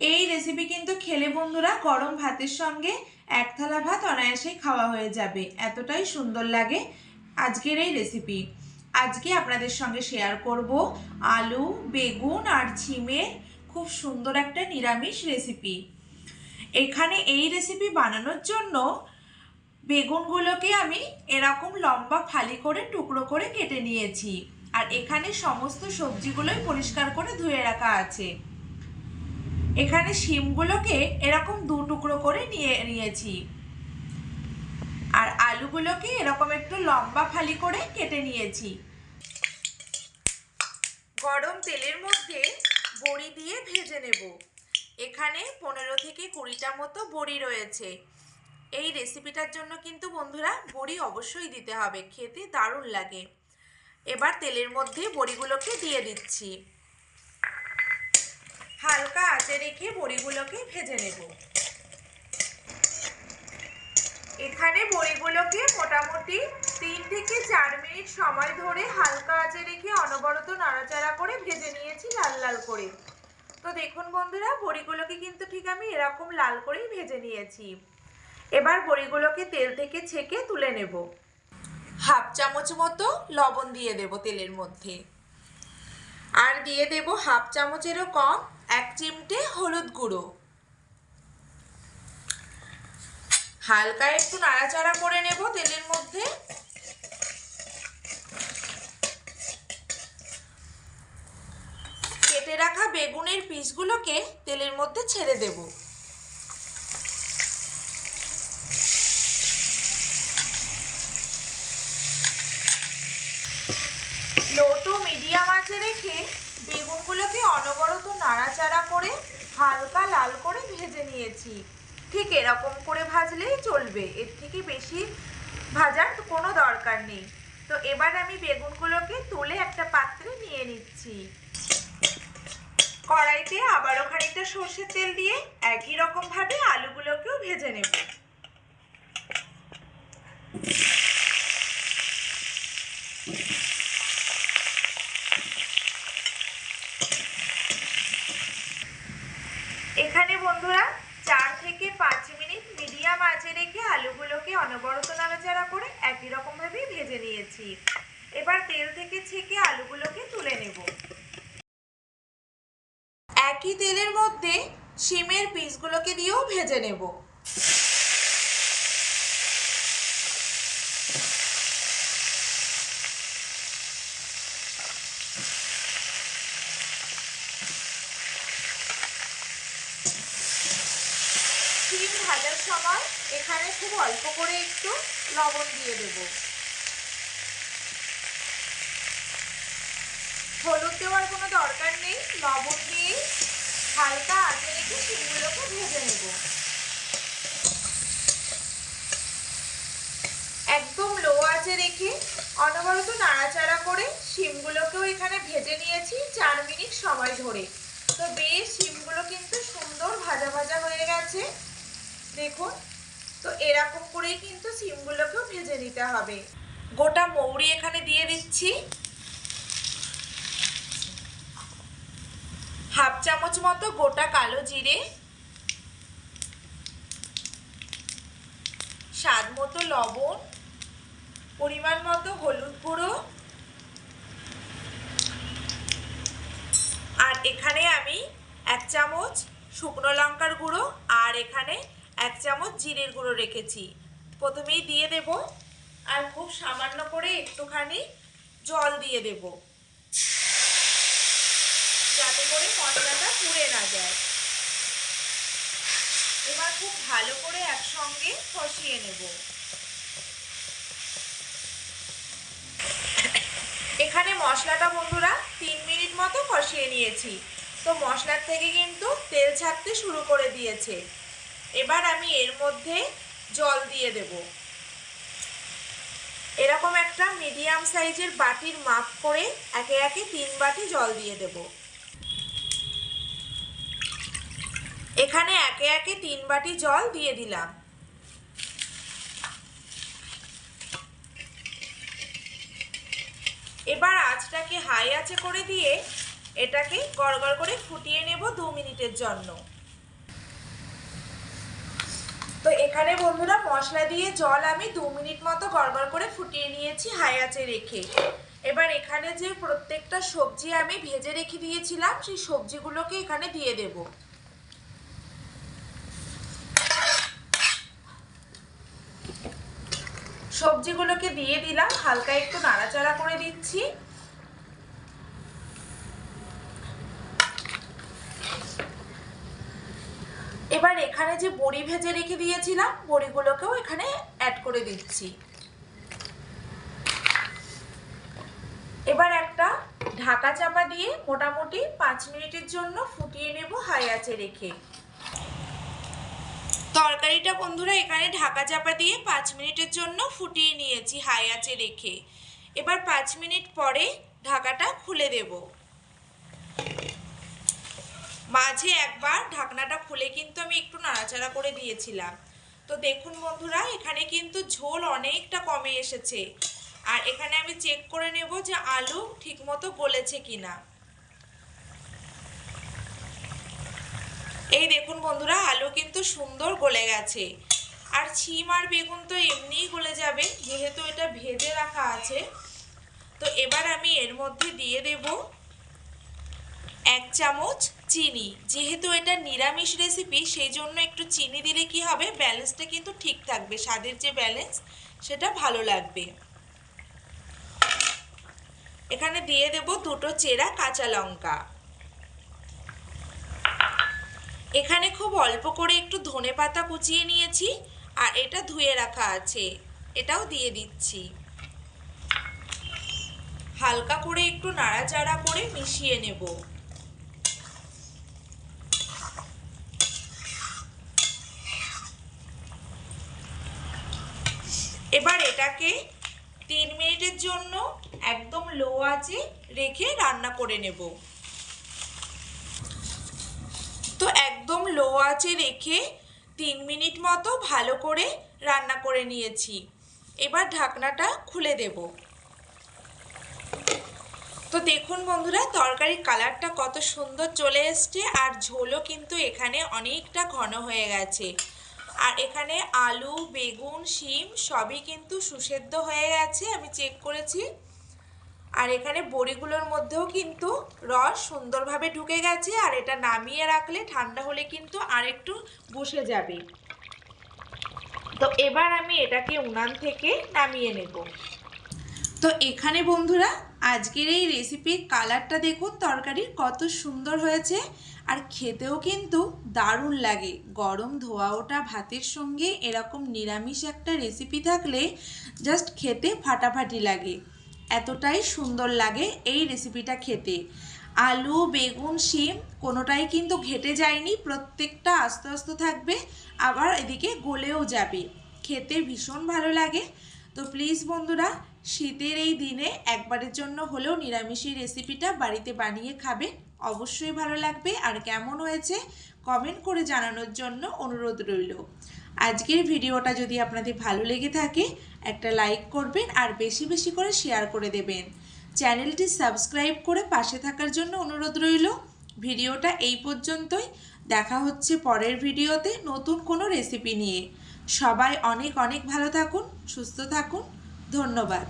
এই রেসিপি কিন্তু খেলে বন্ধুরা গরম ভাতের সঙ্গে এক থালা ভাত অনায়াসেই খাওয়া হয়ে যাবে। এতটাই সুন্দর লাগে আজকের এই রেসিপি আজকে আপনাদের সঙ্গে শেয়ার করব আলু, বেগুন আর ছিমের খুব সুন্দর একটা নিরামিষ রেসিপি এখানে এই রেসিপি বানানোর জন্য বেগুনগুলোকে আমি এরকম লম্বা ফালি করে, টুকরো করে কেটে নিয়েছি। আর এখানে সমস্ত সবজিগুলোই পরিষ্কার করে ধুয়ে রাখা আছে। এখানে শিমগুলোকে এরকম দু টুকরো করে নিয়ে নিয়েছি। আর আলুগুলোকে এরকম একটু লম্বা ফালি করে কেটে নিয়েছি। গরম তেলের মধ্যে বড়ি দিয়ে ভেজে নেব। এখানে পনেরো থেকে কুড়িটা মতো বড়ি রয়েছে। এই রেসিপিটার জন্য কিন্তু বন্ধুরা বড়ি অবশ্যই দিতে হবে, খেতে দারুণ লাগে। এবার তেলের মধ্যে বড়িগুলোকে দিয়ে দিচ্ছি। হালকা আঁচে রেখে বড়িগুলোকে ভেজে নেব। এখানে বড়িগুলোকে মোটামুটি তিন থেকে চার মিনিট সময় ধরে হালকা আঁচে রেখে অনবরত নাড়াচাড়া করে ভেজে নিয়েছি লাল লাল করে। তো দেখুন বন্ধুরা, বড়িগুলোকে কিন্তু ঠিক আমি এরকম লাল করেই ভেজে নিয়েছি। এবার বড়িগুলোকে তেল থেকে ছেঁকে তুলে নেব। হাফ চামচ মতো লবণ দিয়ে দেব তেলের মধ্যে। আর দিয়ে দেব হাফ চামচেরও কম, এক চিমটে হলুদ গুঁড়ো। হালকা একটু নাড়াচাড়া করে নেব তেলের মধ্যে। কেটে রাখা বেগুনের পিসগুলোকে তেলের মধ্যে ছেড়ে দেব লো টু মিডিয়াম আঁচে রেখে বেগুনগুলোকে অনবরত নাড়াচাড়া করে হালকা লাল করে ভেজে নিয়েছি। ঠিক এরকম করে ভাজলেই চলবে। এর থেকে বেশি ভাজার কোনো দরকার নেই। তো এবার আমি বেগুনগুলোকে তুলে একটা পাত্রে নিয়ে নিচ্ছি। কড়াইতে আবারও খানিকটা সর্ষের তেল দিয়ে একই রকম ভাবে আলুগুলোকেও ভেজে নেব। এখানে বন্ধুরা চার থেকে পাঁচ মিনিট মিডিয়াম আঁচে রেখে আলুগুলোকে অনবরত নাড়াচাড়া করে একই রকমভাবেই ভেজে নিয়েছি। এবার তেল থেকে ছেঁকে আলুগুলোকে তুলে নেব। একই তেলের মধ্যে সিমের পিসগুলোকে দিয়েও ভেজে নেব শিম ভাজার সময় এখানে খুব অল্প করে একটু লবণ দিয়ে দেব। হলুদ দেওয়ার কোনো দরকার নেই, লবণ দিয়ে হালকা আঁচে রেখে শিমগুলোকে ভেজে নেব। একদম লো আঁচে রেখে অনবরত নাড়াচাড়া করে শিমগুলোকেও এখানে ভেজে নিয়েছি চার মিনিট সময় ধরে। তো বেশ, শিমগুলো কিন্তু সুন্দর ভাজা ভাজা হয়ে গেছে। দেখুন, তো এরকম করেই কিন্তু সিমগুলোকেও ভেজে নিতে হবে। গোটা মৌরি এখানে দিয়ে দিচ্ছি। হাফ চামচ মতো গোটা কালো জিরে। স্বাদ মতো লবণ। পরিমাণ মতো হলুদ গুঁড়ো। আর এখানে আমি এক চামচ শুকনো লঙ্কার গুঁড়ো আর এখানে এক চামচ জিরের গুঁড়ো রেখেছি। প্রথমেই দিয়ে দেব আর খুব সামান্য করে একটুখানি জল দিয়ে দেব। যাতে করে মশলাটা পুড়ে না যায়। এবার খুব ভালো করে একসঙ্গে কষিয়ে নেব। এখানে মশলাটা বন্ধুরা তিন মিনিট মতো কষিয়ে নিয়েছি। তো মশলার থেকে কিন্তু তেল ছাড়তে শুরু করে দিয়েছে। এবার আমি এর মধ্যে জল দিয়ে দেব। এরকম একটা মিডিয়াম সাইজের বাটির মাপ করে একে একে তিন বাটি জল দিয়ে দেব। এখানে একে একে তিন বাটি জল দিয়ে দিলাম। এবার আঁচটাকে হাই আঁচে করে দিয়ে এটাকে গড়গড় করে ফুটিয়ে নেব দু মিনিটের জন্য। তো এখানে বন্ধুরা মশলা দিয়ে জল আমি দু মিনিট মতো গড়গড় করে ফুটিয়ে নিয়েছি হাই আঁচে রেখে। এবার এখানে যে প্রত্যেকটা সবজি আমি ভেজে রেখে দিয়েছিলাম, সেই সবজিগুলোকে এখানে দিয়ে দেব। সবজিগুলোকে দিয়ে দিলাম, হালকা একটু নাড়াচাড়া করে দিচ্ছি এবার এখানে যে বড়ি ভেজে রেখে দিয়েছিলাম, বড়িগুলোকেও এখানে অ্যাড করে দিচ্ছি। এবার একটা ঢাকা চাপা দিয়ে মোটামুটি পাঁচ মিনিটের জন্য ফুটিয়ে নেব হাই আঁচে রেখে। তরকারিটা বন্ধুরা এখানে ঢাকা চাপা দিয়ে পাঁচ মিনিটের জন্য ফুটিয়ে নিয়েছি হাই আঁচে রেখে। এবার পাঁচ মিনিট পরে ঢাকাটা খুলে দেব। মাঝে একবার ঢাকনাটা খুলে কিন্তু আমি একটু নাড়াচাড়া করে দিয়েছিলাম। তো দেখুন বন্ধুরা, এখানে কিন্তু ঝোল অনেকটা কমে এসেছে। আর এখানে আমি চেক করে নেব যে আলু ঠিকমতো গলেছে কিনা। এই দেখুন বন্ধুরা, আলু কিন্তু সুন্দর গলে গেছে। আর ছিম আর বেগুন তো এমনিই গলে যাবে, যেহেতু এটা ভেজে রাখা আছে। তো এবার আমি এর মধ্যে দিয়ে দেব এক চামচ চিনি। যেহেতু এটা নিরামিষ রেসিপি সেই জন্য একটু চিনি দিলে কি হবে? ব্যালেন্সটা কিন্তু ঠিক থাকবে। স্বাদের যে ব্যালেন্স সেটা ভালো লাগবে। এখানে দিয়ে দেব দুটো চেরা কাঁচা লঙ্কা। এখানে খুব অল্প করে একটু ধনে পাতা কুচিয়ে নিয়েছি, আর এটা ধুয়ে রাখা আছে। এটাও দিয়ে দিচ্ছি। হালকা করে একটু নাড়াচাড়া করে মিশিয়ে নেব। এবার এটাকে তিন মিনিটের জন্য একদম লো আঁচে রেখে রান্না করে নেব। তো একদম লো আঁচে রেখে তিন মিনিট মতো ভালো করে রান্না করে নিয়েছি। এবার ঢাকনাটা খুলে দেব। তো দেখুন বন্ধুরা, তরকারির কালারটা কত সুন্দর চলে এসছে আর ঝোলও কিন্তু এখানে অনেকটা ঘন হয়ে গেছে। আর এখানে আলু, বেগুন, শিম সবই কিন্তু সুসেদ্ধ হয়ে গেছে, আমি চেক করেছি। আর এখানে বড়িগুলোর মধ্যেও কিন্তু রস সুন্দরভাবে ঢুকে গেছে, আর এটা নামিয়ে রাখলে ঠান্ডা হলে কিন্তু আরেকটু বসে যাবে। তো এবার আমি এটাকে উনান থেকে নামিয়ে নেব। তো এখানে বন্ধুরা, আজকের এই রেসিপির কালারটা দেখুন তরকারির কত সুন্দর হয়েছে। আর খেতেও কিন্তু দারুণ লাগে। গরম ধোয়া ওটা ভাতের সঙ্গে এরকম নিরামিষ একটা রেসিপি থাকলে জাস্ট খেতে ফাটাফাটি লাগে। এতটাই সুন্দর লাগে এই রেসিপিটা খেতে। আলু, বেগুন, শিম কোনোটাই কিন্তু ঘেটে যায়নি, প্রত্যেকটা আস্তে আস্তে থাকবে, আবার এদিকে গলেও যাবে। খেতে ভীষণ ভালো লাগে। তো প্লিজ বন্ধুরা, শীতের এই দিনে একবারের জন্য হলেও নিরামিষের রেসিপিটা বাড়িতে বানিয়ে খাবে অবশ্যই ভালো লাগবে আর কেমন হয়েছে কমেন্ট করে জানানোর জন্য অনুরোধ রইল। আজকের ভিডিওটা যদি আপনাদের ভালো লেগে থাকে, একটা লাইক করবেন আর বেশি বেশি করে শেয়ার করে দেবেন। চ্যানেলটি সাবস্ক্রাইব করে পাশে থাকার জন্য অনুরোধ রইল। ভিডিওটা এই পর্যন্তই। দেখা হচ্ছে পরের ভিডিওতে নতুন কোনো রেসিপি নিয়ে। সবাই অনেক অনেক ভালো থাকুন, সুস্থ থাকুন। ধন্যবাদ।